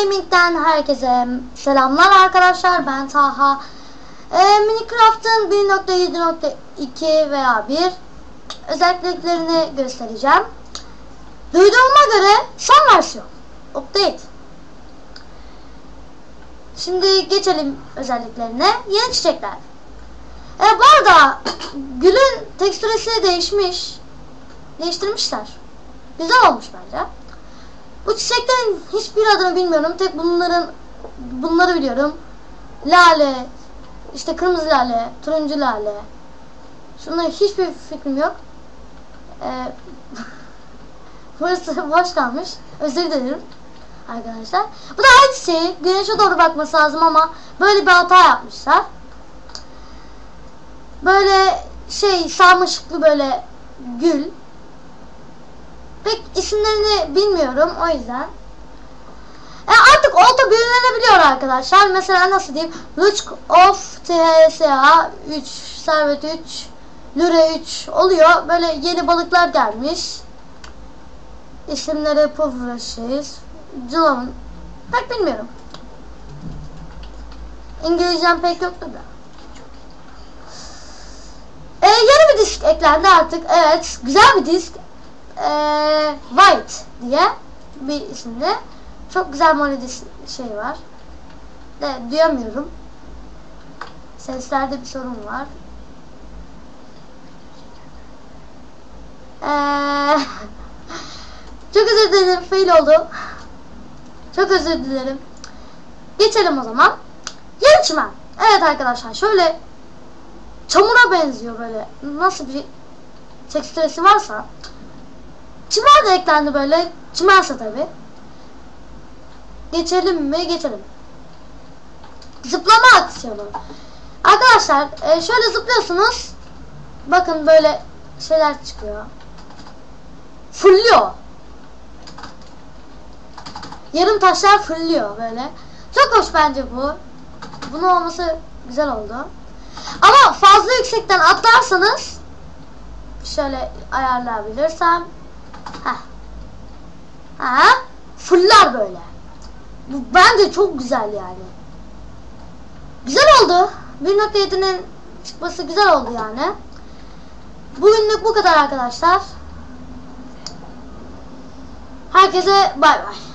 Gaming'den herkese selamlar arkadaşlar. Ben Taha. Ee, Minecraft'ın 1.7.2 veya 1 özelliklerini göstereceğim. Duyduğuma göre son versiyon. Update. Şimdi geçelim özelliklerine. Yeni çiçekler. Ee, bu arada gülün tekstüresi değişmiş. Değiştirmişler. Güzel olmuş bence. Bu çiçeklerin hiçbir adını bilmiyorum. Tek bunların bunları biliyorum. Lale, işte kırmızı lale, turuncu lale. Şunların hiçbir fikrim yok. Ee, burası boş kalmış. Özür dilerim arkadaşlar. Bu da ay çiçeği. Güneşe doğru bakması lazım ama böyle bir hata yapmışlar. Böyle şey sarmaşıklı böyle gül. Pek isimlerini bilmiyorum o yüzden. E artık olta büyülenebiliyor arkadaşlar. Mesela nasıl diyeyim? Luchk of TSA 3 Servet 3 Lure 3 oluyor. Böyle yeni balıklar gelmiş. İsimleri Pufrashes Cılavın Pek bilmiyorum. İngilizcem pek yoktu da. E, yeni bir disk eklendi artık. Evet. Güzel bir disk e, White diye bir isimde. Çok güzel melodisi şey var. De duyamıyorum. Seslerde bir sorun var. Ee, çok özür dilerim. Fail oldu. Çok özür dilerim. Geçelim o zaman. Yarı çimen. Evet arkadaşlar şöyle çamura benziyor böyle. Nasıl bir tekstüresi varsa De eklendi böyle. Çimense tabi. Geçelim mi? Geçelim. Zıplama aksiyonu. Arkadaşlar e, şöyle zıplıyorsunuz. Bakın böyle şeyler çıkıyor. Fırlıyor. Yarım taşlar fırlıyor böyle. Çok hoş bence bu. Bunun olması güzel oldu. Ama fazla yüksekten atlarsanız şöyle ayarlayabilirsem. Ha? Fırlar böyle. Bu bence çok güzel yani. Güzel oldu. 1.7'nin çıkması güzel oldu yani. Bugünlük bu kadar arkadaşlar. Herkese bay bay.